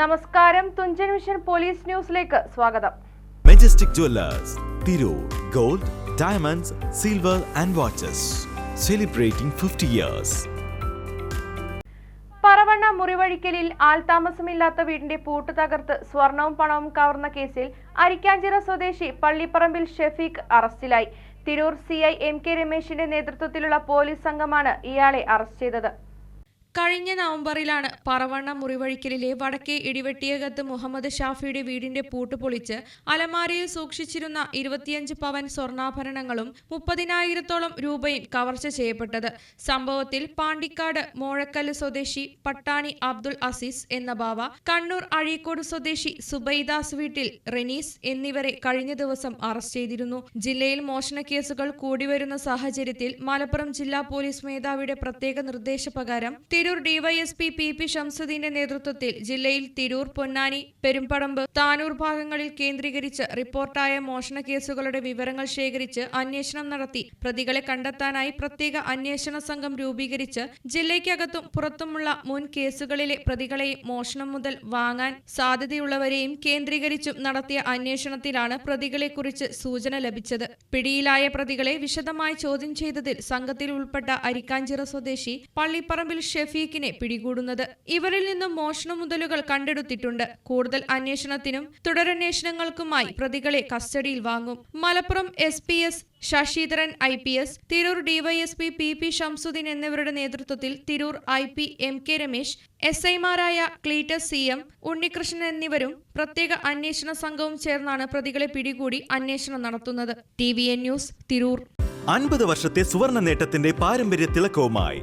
നമസ്കാരം. Thunchan mission police ന്യൂസിലേക്ക് സ്വാഗതം. Majestic jewellers Tirur gold diamonds silver and watches celebrating fifty years Paravanna മുറിവഴിക്കലിൽ ആൾതാമസമില്ലാത്ത വീടിന്റെ പൂട്ട് തകർത്ത് സ്വർണവും പണവും കവർന്ന കേസിൽ അരിക്കാഞ്ചിറ സ്വദേശി പള്ളിപ്പറമ്പിൽ ഷെഫീഖ് അറസ്റ്റിലായി. Tirur C I M K രമേശിന്റെ നേതൃത്വത്തിലുള്ള പോലീസ് സംഘമാണ് ഇയാളെ അറസ്റ്റ് ചെയ്തത്. കഴിഞ്ഞ നവംബറിലാണ് പറവണ്ണ മുറിവഴിക്കലിലെ വടക്കേ ഇടിവെട്ടിയകത്ത് മുഹമ്മദ് ഷാഫിയുടെ വീടിന്റെ പൂട്ട് പൊളിച്ച് അലമാരയിൽ സൂക്ഷിച്ചിരുന്ന ഇരുപത്തിയഞ്ച് പവൻ സ്വർണാഭരണങ്ങളും മുപ്പതിനായിരത്തോളം രൂപയും കവർച്ച ചെയ്യപ്പെട്ടത്. സംഭവത്തിൽ പാണ്ടിക്കാട് മോഴക്കല്ല് സ്വദേശി പട്ടാണി അബ്ദുൾ അസീസ് എന്ന ബാവ കണ്ണൂർ അഴീക്കോട് സ്വദേശി സുബൈദാസ് വീട്ടിൽ റെനീസ് എന്നിവരെ കഴിഞ്ഞ ദിവസം അറസ്റ്റ് ചെയ്തിരുന്നു. ജില്ലയിൽ മോഷണ കേസുകൾ കൂടിവരുന്ന സാഹചര്യത്തിൽ മലപ്പുറം ജില്ലാ പോലീസ് മേധാവിയുടെ പ്രത്യേക നിർദ്ദേശപ്രകാരം തിരൂർ ഡിവൈഎസ്പി പി പി ഷംസുദ്ദീന്റെ നേതൃത്വത്തിൽ ജില്ലയിൽ തിരൂർ പൊന്നാനി പെരുമ്പടമ്പ് താനൂർ ഭാഗങ്ങളിൽ കേന്ദ്രീകരിച്ച് റിപ്പോർട്ടായ മോഷണ കേസുകളുടെ വിവരങ്ങൾ ശേഖരിച്ച് അന്വേഷണം നടത്തി. പ്രതികളെ കണ്ടെത്താനായി പ്രത്യേക അന്വേഷണ സംഘം രൂപീകരിച്ച് ജില്ലയ്ക്കകത്തും പുറത്തുമുള്ള മുൻ കേസുകളിലെ പ്രതികളെയും മോഷണം മുതൽ വാങ്ങാൻ സാധ്യതയുള്ളവരെയും കേന്ദ്രീകരിച്ചും നടത്തിയ അന്വേഷണത്തിലാണ് പ്രതികളെക്കുറിച്ച് സൂചന ലഭിച്ചത്. പിടിയിലായ പ്രതികളെ വിശദമായി ചോദ്യം ചെയ്തതിൽ സംഘത്തിൽ ഉൾപ്പെട്ട അരിക്കാഞ്ചിറ സ്വദേശി പള്ളിപ്പറമ്പിൽ ഷെഫീഖിനെ പിടികൂടുന്നത്. ഇവരിൽ നിന്നും മോഷണ മുതലുകൾ കണ്ടെടുത്തിട്ടുണ്ട്. കൂടുതൽ അന്വേഷണത്തിനും തുടരന്വേഷണങ്ങൾക്കുമായി പ്രതികളെ കസ്റ്റഡിയിൽ വാങ്ങും. Malappuram S P S Sasidharan I P S Tirur DySP P P Shamsuddin എന്നിവരുടെ നേതൃത്വത്തിൽ Tirur I P M K Ramesh S ഐമാരായ ക്ലീറ്റസ് സി എം ഉണ്ണികൃഷ്ണൻ എന്നിവരും പ്രത്യേക അന്വേഷണ സംഘവും ചേർന്നാണ് പ്രതികളെ പിടികൂടി അന്വേഷണം നടത്തുന്നത്. T V N news Tirur. അൻപത് വർഷത്തെ സുവർണ നേട്ടത്തിന്റെ പാരമ്പര്യ തിളക്കവുമായി